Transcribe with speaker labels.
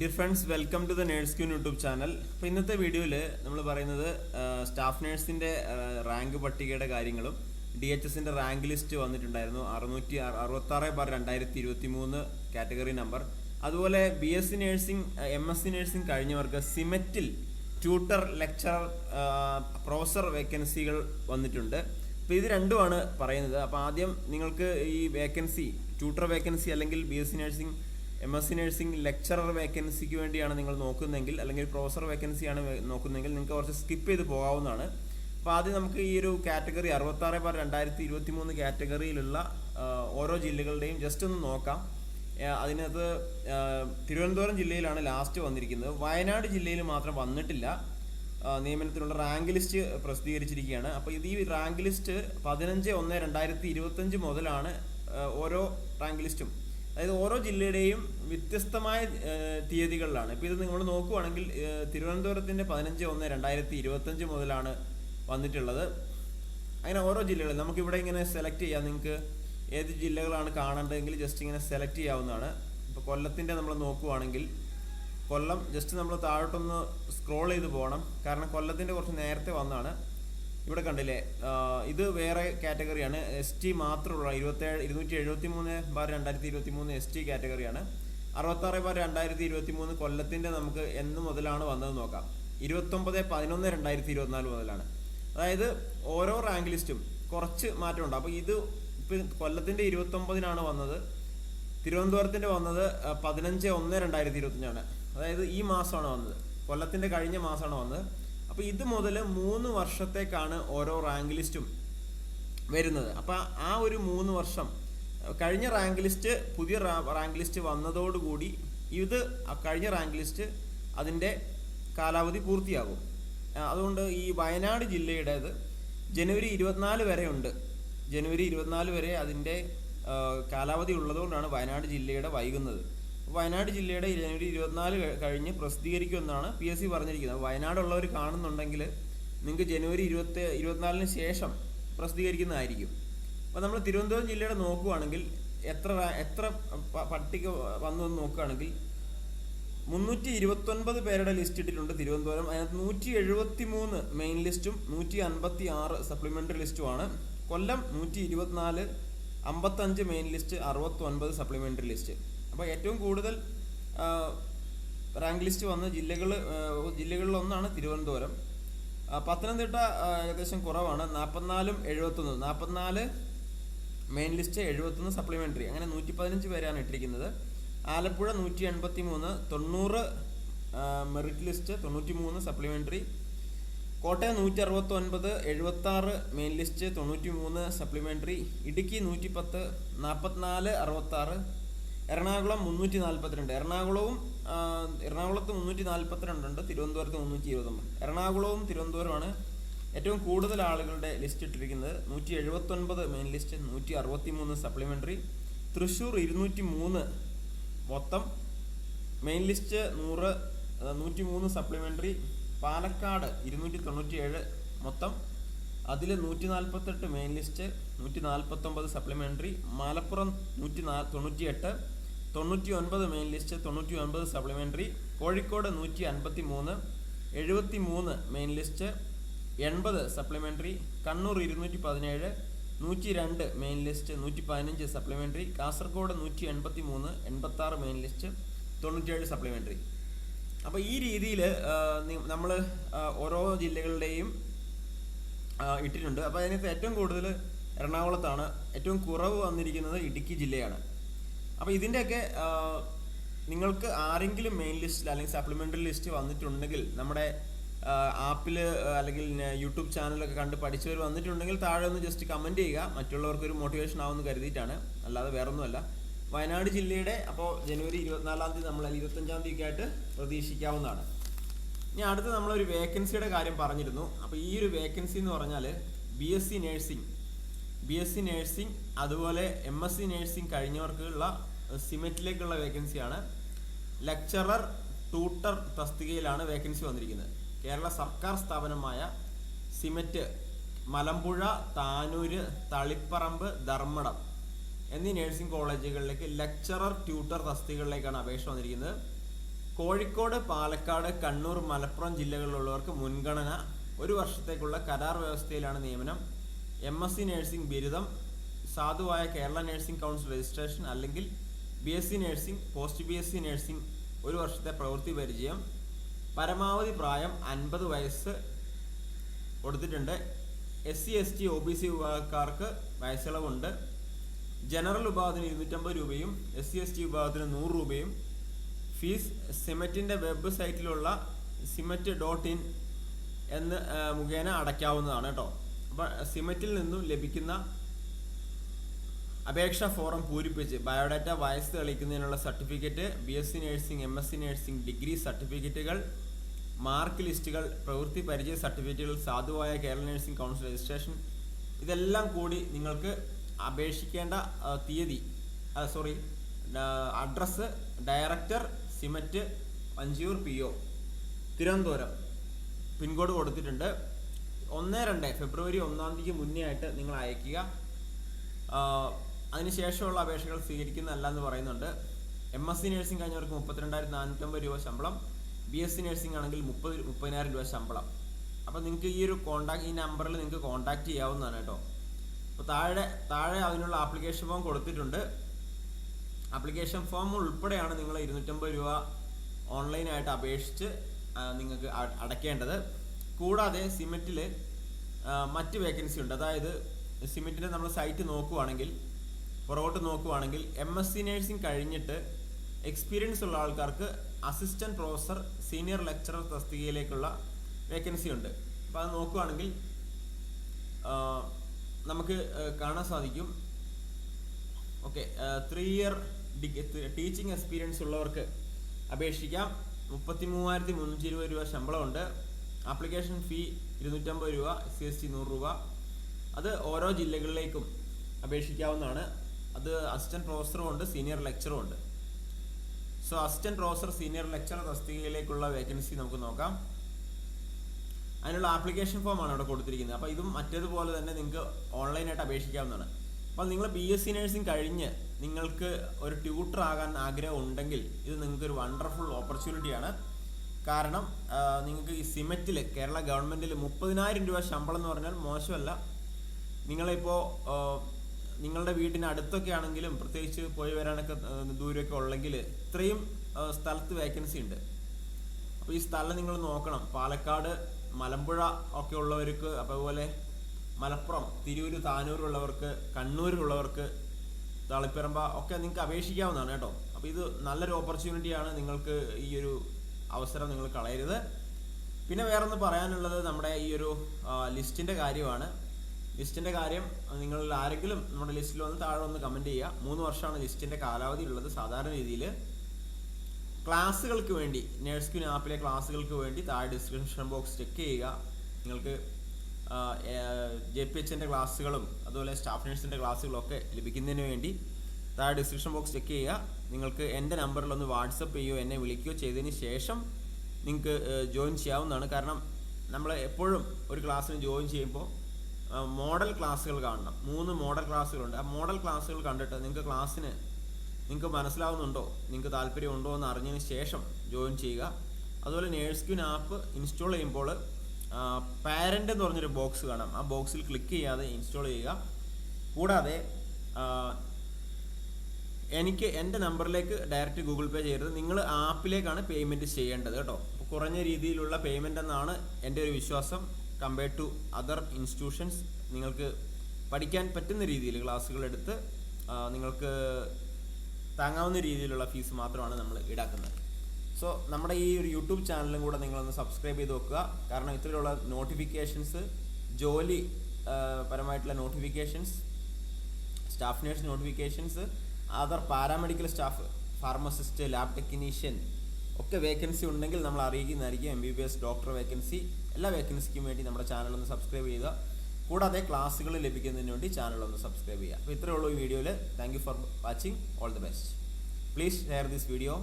Speaker 1: Dear friends welcome to the nurse queen YouTube channel അപ്പോൾ ഇന്നത്തെ വീഡിയോയിൽ നമ്മൾ പറയുന്നത് സ്റ്റാഫ് നേഴ്സിന്റെ റാങ്ക് പട്ടികയുടെ കാര്യങ്ങളും ഡി എച്ച് എസിന്റെ റാങ്ക് ലിസ്റ്റ് വന്നിട്ടുണ്ടായിരുന്നു. അറുന്നൂറ്റി അറുപത്താറ് ബാർ രണ്ടായിരത്തി ഇരുപത്തി മൂന്ന് കാറ്റഗറി നമ്പർ അതുപോലെ B S C nursing M S C nursing കഴിഞ്ഞവർക്ക് സിമെറ്റിൽ ട്യൂട്ടർ ലെക്ചറർ പ്രൊഫസർ വേക്കൻസികൾ വന്നിട്ടുണ്ട്. അപ്പോൾ ഇത് രണ്ടുമാണ് പറയുന്നത്. അപ്പോൾ ആദ്യം നിങ്ങൾക്ക് ഈ വേക്കൻസി ട്യൂട്ടർ വേക്കൻസി അല്ലെങ്കിൽ B S C nursing M S C nursing lecturer വേക്കൻസിക്ക് വേണ്ടിയാണ് നിങ്ങൾ നോക്കുന്നതെങ്കിൽ അല്ലെങ്കിൽ പ്രൊഫസർ വേക്കൻസിയാണ് നോക്കുന്നതെങ്കിൽ നിങ്ങൾക്ക് കുറച്ച് സ്കിപ്പ് ചെയ്ത് പോകാവുന്നതാണ്. അപ്പോൾ ആദ്യം നമുക്ക് ഈ ഒരു കാറ്റഗറി അറുപത്താറ് ബാർ രണ്ടായിരത്തി ഇരുപത്തി മൂന്ന് കാറ്റഗറിയിലുള്ള ഓരോ ജില്ലകളുടെയും ജസ്റ്റ് ഒന്ന് നോക്കാം. അതിനകത്ത് തിരുവനന്തപുരം ജില്ലയിലാണ് ലാസ്റ്റ് വന്നിരിക്കുന്നത്. വയനാട് ജില്ലയിൽ മാത്രം വന്നിട്ടില്ല. നിയമനത്തിനുള്ള റാങ്ക് ലിസ്റ്റ് പ്രസിദ്ധീകരിച്ചിരിക്കുകയാണ്. അപ്പോൾ ഇത് ഈ റാങ്ക് ലിസ്റ്റ് പതിനഞ്ച് ഒന്ന് രണ്ടായിരത്തി ഇരുപത്തഞ്ച് മുതലാണ് ഓരോ റാങ്ക് ലിസ്റ്റും അതായത് ഓരോ ജില്ലയുടെയും വ്യത്യസ്തമായ തീയതികളിലാണ്. ഇപ്പോൾ ഇത് നിങ്ങൾ നോക്കുവാണെങ്കിൽ തിരുവനന്തപുരത്തിന്റെ പതിനഞ്ച് ഒന്ന് രണ്ടായിരത്തി ഇരുപത്തഞ്ച് മുതലാണ് വന്നിട്ടുള്ളത്. അങ്ങനെ ഓരോ ജില്ലകളിൽ നമുക്കിവിടെ ഇങ്ങനെ സെലക്ട് ചെയ്യാം. നിങ്ങൾക്ക് ഏത് ജില്ലകളാണ് കാണേണ്ടതെങ്കിൽ ജസ്റ്റ് ഇങ്ങനെ സെലക്ട് ചെയ്യാവുന്നതാണ്. ഇപ്പോൾ കൊല്ലത്തിന്റെ നമ്മൾ നോക്കുവാണെങ്കിൽ കൊല്ലം ജസ്റ്റ് നമ്മൾ താഴോട്ടൊന്ന് സ്ക്രോൾ ചെയ്ത് പോകണം. കാരണം കൊല്ലത്തിന്റെ കുറച്ച് നേരത്തെ വന്നാണ് ഇവിടെ കണ്ടില്ലേ? ഇത് വേറെ കാറ്റഗറിയാണ്. എസ് ടി മാത്രമുള്ള ഇരുപത്തേഴ് ഇരുന്നൂറ്റി എഴുപത്തി മൂന്ന് ബാർ രണ്ടായിരത്തി ഇരുപത്തി മൂന്ന് എസ് ടി കാറ്റഗറിയാണ്. അറുപത്താറ് ബാർ രണ്ടായിരത്തി ഇരുപത്തി മൂന്ന് കൊല്ലത്തിന്റെ നമുക്ക് എന്ന് മുതലാണ് വന്നത് നോക്കാം. ഇരുപത്തൊമ്പത് പതിനൊന്ന് രണ്ടായിരത്തി ഇരുപത്തിനാല് മുതലാണ്. അതായത് ഓരോ റാങ്ക് ലിസ്റ്റും കുറച്ച് മാറ്റമുണ്ട്. അപ്പോൾ ഇത് ഇപ്പം കൊല്ലത്തിന്റെ ഇരുപത്തൊമ്പതിനാണ് വന്നത്. തിരുവനന്തപുരത്തിന്റെ വന്നത് പതിനഞ്ച് ഒന്ന് രണ്ടായിരത്തി ഇരുപത്തഞ്ചാണ് അതായത് ഈ മാസമാണ് വന്നത്. കൊല്ലത്തിന്റെ കഴിഞ്ഞ മാസമാണ് വന്നത്. അപ്പോൾ ഇത് മുതൽ മൂന്ന് വർഷത്തേക്കാണ് ഓരോ റാങ്ക് ലിസ്റ്റും വരുന്നത്. അപ്പോൾ ആ ഒരു മൂന്ന് വർഷം കഴിഞ്ഞ റാങ്ക് ലിസ്റ്റ് പുതിയ റാങ്ക് ലിസ്റ്റ് വന്നതോടുകൂടി ഇത് കഴിഞ്ഞ റാങ്ക് ലിസ്റ്റ് അതിന്റെ കാലാവധി പൂർത്തിയാകും. അതുകൊണ്ട് ഈ വയനാട് ജില്ലയുടേത് ജനുവരി ഇരുപത്തിനാല് വരെ ഉണ്ട് ജനുവരി ഇരുപത്തിനാല് വരെ അതിന്റെ കാലാവധി ഉള്ളതുകൊണ്ടാണ് വയനാട് ജില്ലയുടെ വൈകുന്നത്. വയനാട് ജില്ലയുടെ ജനുവരി ഇരുപത്തിനാല് കഴി- കഴിഞ്ഞ് പ്രസിദ്ധീകരിക്കുമെന്നാണ് പി എസ് സി പറഞ്ഞിരിക്കുന്നത്. വയനാടുള്ളവർ കാണുന്നുണ്ടെങ്കിൽ നിങ്ങൾക്ക് ജനുവരി ഇരുപത്തി ഇരുപത്തിനാലിന് ശേഷം പ്രസിദ്ധീകരിക്കുന്നതായിരിക്കും. അപ്പോൾ നമ്മൾ തിരുവനന്തപുരം ജില്ലയുടെ നോക്കുകയാണെങ്കിൽ എത്ര എത്ര പട്ടിക വന്നു എന്ന് നോക്കുകയാണെങ്കിൽ മുന്നൂറ്റി ഇരുപത്തൊൻപത് പേരുടെ ലിസ്റ്റ് ഇട്ടിട്ടുണ്ട് തിരുവനന്തപുരം. അതിനകത്ത് നൂറ്റി എഴുപത്തി മൂന്ന് മെയിൻ ലിസ്റ്റും നൂറ്റി അൻപത്തി ആറ് സപ്ലിമെന്ററി ലിസ്റ്റുമാണ് കൊല്ലം നൂറ്റി ഇരുപത്തിനാല് അമ്പത്തഞ്ച് മെയിൻ ലിസ്റ്റ് അറുപത്തൊൻപത് സപ്ലിമെന്ററി ലിസ്റ്റ് അപ്പോൾ ഏറ്റവും കൂടുതൽ റാങ്ക് ലിസ്റ്റ് വന്ന ജില്ലകൾ ജില്ലകളിലൊന്നാണ് തിരുവനന്തപുരം. പത്തനംതിട്ട ഏകദേശം കുറവാണ്. നാൽപ്പത്തിനാലും എഴുപത്തൊന്ന്. നാൽപ്പത്തിനാല് മെയിൻ ലിസ്റ്റ് എഴുപത്തൊന്ന് സപ്ലിമെന്ററി അങ്ങനെ നൂറ്റി പതിനഞ്ച് പേരാണ് ഇട്ടിരിക്കുന്നത്. ആലപ്പുഴ നൂറ്റി എൺപത്തി മൂന്ന് തൊണ്ണൂറ് മെറിറ്റ് ലിസ്റ്റ് തൊണ്ണൂറ്റി മൂന്ന് സപ്ലിമെന്ററി കോട്ടയം നൂറ്റി അറുപത്തൊൻപത് എഴുപത്താറ് മെയിൻ ലിസ്റ്റ് തൊണ്ണൂറ്റി മൂന്ന് സപ്ലിമെന്ററി ഇടുക്കി നൂറ്റി പത്ത് നാൽപ്പത്തിനാല് അറുപത്തി ആറ് എറണാകുളം മുന്നൂറ്റി നാൽപ്പത്തിരണ്ട് എറണാകുളവും എറണാകുളത്ത് മുന്നൂറ്റി നാൽപ്പത്തിരണ്ടുണ്ട് തിരുവനന്തപുരത്ത് മുന്നൂറ്റി ഇരുപത്തൊമ്പത് എറണാകുളവും തിരുവനന്തപുരമാണ് ഏറ്റവും കൂടുതൽ ആളുകളുടെ ലിസ്റ്റ് ഇട്ടിരിക്കുന്നത്. നൂറ്റി എഴുപത്തൊൻപത് മെയിൻ ലിസ്റ്റ് നൂറ്റി അറുപത്തി മൂന്ന് സപ്ലിമെന്ററി തൃശ്ശൂർ ഇരുന്നൂറ്റി മൂന്ന് മൊത്തം. മെയിൻ ലിസ്റ്റ് നൂറ് നൂറ്റി മൂന്ന് സപ്ലിമെന്ററി പാലക്കാട് ഇരുന്നൂറ്റി തൊണ്ണൂറ്റി ഏഴ് മൊത്തം. അതിൽ നൂറ്റി നാൽപ്പത്തെട്ട് മെയിൻ ലിസ്റ്റ് നൂറ്റി നാൽപ്പത്തൊമ്പത് സപ്ലിമെന്ററി മലപ്പുറം നൂറ്റി നാ തൊണ്ണൂറ്റി എട്ട് തൊണ്ണൂറ്റി ഒൻപത് മെയിൻ ലിസ്റ്റ് തൊണ്ണൂറ്റി ഒൻപത് സപ്ലിമെന്ററി കോഴിക്കോട് നൂറ്റി അൻപത്തി മൂന്ന് എഴുപത്തി മൂന്ന് മെയിൻ ലിസ്റ്റ് എൺപത് സപ്ലിമെന്ററി കണ്ണൂർ ഇരുന്നൂറ്റി പതിനേഴ് നൂറ്റി രണ്ട് മെയിൻ ലിസ്റ്റ് നൂറ്റി പതിനഞ്ച് സപ്ലിമെന്ററി കാസർഗോഡ് നൂറ്റി എൺപത്തി മൂന്ന് എൺപത്താറ് മെയിൻ ലിസ്റ്റ് തൊണ്ണൂറ്റിയേഴ് സപ്ലിമെന്ററി അപ്പോൾ ഈ രീതിയിൽ നമ്മൾ ഓരോ ജില്ലകളുടെയും ഇട്ടിട്ടുണ്ട്. അപ്പോൾ അതിനകത്ത് ഏറ്റവും കൂടുതൽ എറണാകുളത്താണ് ഏറ്റവും കുറവ് വന്നിരിക്കുന്നത് ഇടുക്കി ജില്ലയാണ്. അപ്പോൾ ഇതിന്റെയൊക്കെ നിങ്ങൾക്ക് ആരെങ്കിലും മെയിൻ ലിസ്റ്റിൽ അല്ലെങ്കിൽ സപ്ലിമെന്ററി ലിസ്റ്റ് വന്നിട്ടുണ്ടെങ്കിൽ നമ്മുടെ ആപ്പിൽ അല്ലെങ്കിൽ യൂട്യൂബ് ചാനലൊക്കെ കണ്ട് പഠിച്ചവർ വന്നിട്ടുണ്ടെങ്കിൽ താഴെ ഒന്ന് ജസ്റ്റ് കമന്റ് ചെയ്യുക. മറ്റുള്ളവർക്ക് ഒരു മോട്ടിവേഷൻ ആവുമെന്ന് കരുതിയിട്ടാണ്. അല്ലാതെ വേറൊന്നുമല്ല. വയനാട് ജില്ലയുടെ അപ്പോൾ ജനുവരി ഇരുപത്തിനാലാം തീയതി നമ്മൾ ഇരുപത്തഞ്ചാം തീയതി ആയിട്ട് പ്രതീക്ഷിക്കാവുന്നതാണ്. ഇനി അടുത്ത് നമ്മളൊരു വേക്കൻസിയുടെ കാര്യം പറഞ്ഞിരുന്നു. അപ്പോൾ ഈ ഒരു വേക്കൻസി എന്ന് പറഞ്ഞാൽ B S C nursing B S C nursing അതുപോലെ എം എസ് സി നേഴ്സിംഗ് കഴിഞ്ഞവർക്കുള്ള സിമെറ്റിലേക്കുള്ള വേക്കൻസിയാണ്. ലെക്ചറർ ട്യൂട്ടർ തസ്തികയിലാണ് വേക്കൻസി വന്നിരിക്കുന്നത്. കേരള സർക്കാർ സ്ഥാപനമായ സിമെറ്റ് മലമ്പുഴ താനൂര് തളിപ്പറമ്പ് ധർമ്മടം എന്നീ നഴ്സിംഗ് കോളേജുകളിലേക്ക് ലെക്ചറർ ട്യൂട്ടർ തസ്തികകളിലേക്കാണ് അപേക്ഷ വന്നിരിക്കുന്നത്. കോഴിക്കോട് പാലക്കാട് കണ്ണൂർ മലപ്പുറം ജില്ലകളിലുള്ളവർക്ക് മുൻഗണന. ഒരു വർഷത്തേക്കുള്ള കരാർ വ്യവസ്ഥയിലാണ് നിയമനം. എം എസ് സി നഴ്സിംഗ് ബിരുദം. സാധുവായ കേരള നഴ്സിംഗ് കൗൺസിൽ രജിസ്ട്രേഷൻ അല്ലെങ്കിൽ B S C nursing post B S C nursing ഒരു വർഷത്തെ പ്രവൃത്തി പരിചയം. പരമാവധി പ്രായം അൻപത് വയസ്സ് കൊടുത്തിട്ടുണ്ട്. S C S T O B C വിഭാഗക്കാർക്ക് വയസ്സിളവുണ്ട്. ജനറൽ വിഭാഗത്തിന് ഇരുന്നൂറ്റമ്പത് രൂപയും എസ് സി എസ് ടി വിഭാഗത്തിന് നൂറ് രൂപയും. ഫീസ് സിമറ്റിന്റെ വെബ്സൈറ്റിലുള്ള സിമെറ്റ് ഡോട്ട് ഇൻ എന്ന് മുഖേന അടയ്ക്കാവുന്നതാണ് കേട്ടോ. അപ്പോൾ സിമെറ്റിൽ നിന്നും ലഭിക്കുന്ന അപേക്ഷാ ഫോറം പൂരിപ്പിച്ച് ബയോഡാറ്റ വയസ്സ് തെളിയിക്കുന്നതിനുള്ള certificate B S C nursing M S C nursing degree സർട്ടിഫിക്കറ്റുകൾ മാർക്ക് ലിസ്റ്റുകൾ പ്രവൃത്തി പരിചയ സർട്ടിഫിക്കറ്റുകൾ സാധുവായ കേരള നഴ്സിംഗ് കൗൺസിൽ രജിസ്ട്രേഷൻ ഇതെല്ലാം കൂടി നിങ്ങൾക്ക് അപേക്ഷിക്കേണ്ട തീയതി sorry address director SIMET Vanchiyoor P O Thiruvananthapuram. Pincode കൊടുത്തിട്ടുണ്ട്. ഒന്ന് രണ്ട് ഫെബ്രുവരി ഒന്നാം തീയതിക്ക് മുന്നേ ആയിട്ട് നിങ്ങൾ അയക്കുക അതിനുശേഷമുള്ള അപേക്ഷകൾ സ്വീകരിക്കുന്നതല്ല എന്ന് പറയുന്നുണ്ട്. എം എസ് സി നഴ്സിംഗ് കഴിഞ്ഞവർക്ക് മുപ്പത്തിരണ്ടായിരത്തി നാനൂറ്റമ്പത് രൂപ ശമ്പളം ബി എസ് സി നഴ്സിംഗ് ആണെങ്കിൽ മുപ്പത് മുപ്പതിനായിരം രൂപ ശമ്പളം. അപ്പോൾ നിങ്ങൾക്ക് ഈ ഒരു കോൺടാക്ട് ഈ നമ്പറിൽ നിങ്ങൾക്ക് കോൺടാക്ട് ചെയ്യാവുന്നതാണ് കേട്ടോ. അപ്പോൾ താഴെ താഴെ അതിനുള്ള ആപ്ലിക്കേഷൻ ഫോം കൊടുത്തിട്ടുണ്ട്. ആപ്ലിക്കേഷൻ ഫോം ഉൾപ്പെടെയാണ് നിങ്ങൾ ഇരുന്നൂറ്റമ്പത് രൂപ ഓൺലൈനായിട്ട് അപേക്ഷിച്ച് നിങ്ങൾക്ക് അടയ്ക്കേണ്ടത്. കൂടാതെ സിമെന്റിൽ മറ്റ് വേക്കൻസി ഉണ്ട്. അതായത് സിമെന്റിന്റെ നമ്മൾ സൈറ്റ് നോക്കുവാണെങ്കിൽ പുറകോട്ട് നോക്കുവാണെങ്കിൽ എം എസ് സി നേഴ്സിംഗ് കഴിഞ്ഞിട്ട് എക്സ്പീരിയൻസ് ഉള്ള ആൾക്കാർക്ക് അസിസ്റ്റന്റ് പ്രൊഫസർ സീനിയർ ലെക്ചറർ തസ്തികയിലേക്കുള്ള വേക്കൻസി ഉണ്ട്. അപ്പോൾ അത് നോക്കുവാണെങ്കിൽ നമുക്ക് കാണാൻ സാധിക്കും. Okay three year teaching experience ഉള്ളവർക്ക് അപേക്ഷിക്കാം മുപ്പത്തി മൂവായിരത്തി മുന്നൂറ്റി ഇരുപത് രൂപ ശമ്പളമുണ്ട്. ആപ്ലിക്കേഷൻ ഫീ ഇരുന്നൂറ്റമ്പത് രൂപ എസ് സി എസ് ടി നൂറ് രൂപ. അത് ഓരോ ജില്ലകളിലേക്കും അപേക്ഷിക്കാവുന്നതാണ്. അത് അസിസ്റ്റന്റ് പ്രൊഫസറും ഉണ്ട് സീനിയർ ലെക്ചറും ഉണ്ട്. So assistant professor senior lecturer തസ്തികയിലേക്കുള്ള vacancy നമുക്ക് നോക്കാം. അതിനുള്ള ആപ്ലിക്കേഷൻ ഫോം ആണ് അവിടെ കൊടുത്തിരിക്കുന്നത്. അപ്പോൾ ഇതും മറ്റേതുപോലെ തന്നെ നിങ്ങൾക്ക് ഓൺലൈനായിട്ട് അപേക്ഷിക്കാവുന്നതാണ്. അപ്പോൾ നിങ്ങൾ ബി എസ് സി നഴ്സിംഗ് കഴിഞ്ഞ് നിങ്ങൾക്ക് ഒരു ട്യൂട്ടർ ആകാൻ ആഗ്രഹം ഉണ്ടെങ്കിൽ ഇത് നിങ്ങൾക്ക് ഒരു വണ്ടർഫുൾ ഓപ്പർച്യൂണിറ്റിയാണ് കാരണം നിങ്ങൾക്ക് ഈ സിമെറ്റിൽ കേരള ഗവൺമെന്റിൽ മുപ്പതിനായിരം രൂപ ശമ്പളം എന്ന് പറഞ്ഞാൽ മോശമല്ല. നിങ്ങളിപ്പോൾ നിങ്ങളുടെ വീടിന് അടുത്തൊക്കെ ആണെങ്കിലും പ്രത്യേകിച്ച് പോയി വരാനൊക്കെ ദൂരമൊക്കെ ഉള്ളെങ്കിൽ ഇത്രയും സ്ഥലത്ത് വേക്കൻസി ഉണ്ട്. അപ്പോൾ ഈ സ്ഥലം നിങ്ങൾ നോക്കണം. പാലക്കാട് മലമ്പുഴ ഒക്കെ ഉള്ളവർക്ക് അതുപോലെ മലപ്പുറം തിരൂര് താനൂരുള്ളവർക്ക് കണ്ണൂരുള്ളവർക്ക് തളിപ്പറമ്പ ഒക്കെ നിങ്ങൾക്ക് അപേക്ഷിക്കാവുന്നതാണ് കേട്ടോ. അപ്പോൾ ഇത് നല്ലൊരു ഓപ്പർച്യൂണിറ്റിയാണ് നിങ്ങൾക്ക് ഈ ഒരു അവസരം നിങ്ങൾ കളയരുത്. പിന്നെ വേറൊന്ന് പറയാനുള്ളത് നമ്മുടെ ഈ ഒരു ലിസ്റ്റിന്റെ കാര്യമാണ്. ലിസ്റ്റിന്റെ കാര്യം നിങ്ങൾ ആരെങ്കിലും നമ്മുടെ ലിസ്റ്റിൽ വന്ന് താഴെ ഒന്ന് കമന്റ് ചെയ്യുക. മൂന്ന് വർഷമാണ് ലിസ്റ്റിന്റെ കാലാവധി ഉള്ളത്. സാധാരണ രീതിയിൽ ക്ലാസ്സുകൾക്ക് വേണ്ടി നേഴ്സ് ക്യൂൻ ആപ്പിലെ ക്ലാസ്സുകൾക്ക് വേണ്ടി താഴെ ഡിസ്ക്രിപ്ഷൻ ബോക്സ് ചെക്ക് ചെയ്യുക. നിങ്ങൾക്ക് ജെ പി എച്ചിന്റെ ക്ലാസ്സുകളും അതുപോലെ സ്റ്റാഫ് നേഴ്സിന്റെ ക്ലാസ്സുകളും ഒക്കെ ലഭിക്കുന്നതിന് വേണ്ടി താഴെ ഡിസ്ക്രിപ്ഷൻ ബോക്സ് ചെക്ക് ചെയ്യുക. നിങ്ങൾക്ക് എന്റെ നമ്പറിൽ ഒന്ന് വാട്സപ്പ് ചെയ്യുകയോ എന്നെ വിളിക്കുകയോ ചെയ്തതിന് ശേഷം നിങ്ങൾക്ക് ജോയിൻ ചെയ്യാവുന്നതാണ്. കാരണം നമ്മൾ എപ്പോഴും ഒരു ക്ലാസ്സിന് ജോയിൻ ചെയ്യുമ്പോൾ മോഡൽ ക്ലാസ്സുകൾ കാണണം. മൂന്ന് മോഡൽ ക്ലാസ്സുകളുണ്ട് ആ മോഡൽ ക്ലാസ്സുകൾ കണ്ടിട്ട് നിങ്ങൾക്ക് ക്ലാസ്സിന് നിങ്ങൾക്ക് മനസ്സിലാവുന്നുണ്ടോ? നിങ്ങൾക്ക് താല്പര്യമുണ്ടോ എന്ന് അറിഞ്ഞതിന് ശേഷം ജോയിൻ ചെയ്യുക. അതുപോലെ നേഴ്സ് ക്യൂൻ ആപ്പ് ഇൻസ്റ്റാൾ ചെയ്യുമ്പോൾ പാരന്റ് എന്ന് പറഞ്ഞൊരു ബോക്സ് കാണാം. ആ ബോക്സിൽ ക്ലിക്ക് ചെയ്യാതെ ഇൻസ്റ്റാൾ ചെയ്യുക. കൂടാതെ എനിക്ക് എന്റെ നമ്പറിലേക്ക് ഡയറക്റ്റ് ഗൂഗിൾ പേ ചെയ്യരുത്. നിങ്ങൾ ആപ്പിലേക്കാണ് പേയ്മെന്റ് ചെയ്യേണ്ടത് കേട്ടോ. കുറഞ്ഞ രീതിയിലുള്ള പേയ്മെന്റ് എന്നാണ് എന്റെ ഒരു വിശ്വാസം. കമ്പയർഡ് ടു അതർ ഇൻസ്റ്റിറ്റ്യൂഷൻസ് നിങ്ങൾക്ക് പഠിക്കാൻ പറ്റുന്ന രീതിയിൽ ക്ലാസ്സുകൾ എടുത്ത് നിങ്ങൾക്ക് താങ്ങാവുന്ന രീതിയിലുള്ള ഫീസ് മാത്രമാണ് നമ്മൾ ഈടാക്കുന്നത്. സോ നമ്മുടെ ഈ ഒരു യൂട്യൂബ് ചാനലും കൂടെ നിങ്ങളൊന്ന് സബ്സ്ക്രൈബ് ചെയ്ത് വെക്കുക. കാരണം ഇത്തരത്തിലുള്ള നോട്ടിഫിക്കേഷൻസ് ജോലി പരമായിട്ടുള്ള notifications staff nurse notifications other paramedical staff pharmacist lab technician ഒക്കെ വേക്കൻസി ഉണ്ടെങ്കിൽ നമ്മൾ അറിയിക്കുന്നതായിരിക്കും M B B S doctor vacancy എല്ലാ വേക്കൻസിക്കും വേണ്ടി നമ്മുടെ ചാനൽ ഒന്ന് സബ്സ്ക്രൈബ് ചെയ്യുക. കൂടാതെ ക്ലാസ്സുകൾ ലഭിക്കുന്നതിന് വേണ്ടി ചാനൽ ഒന്ന് സബ്സ്ക്രൈബ് ചെയ്യുക. അപ്പോൾ ഇത്രയേ ഉള്ളൂ ഈ വീഡിയോയിൽ thank for watching all the best please share this video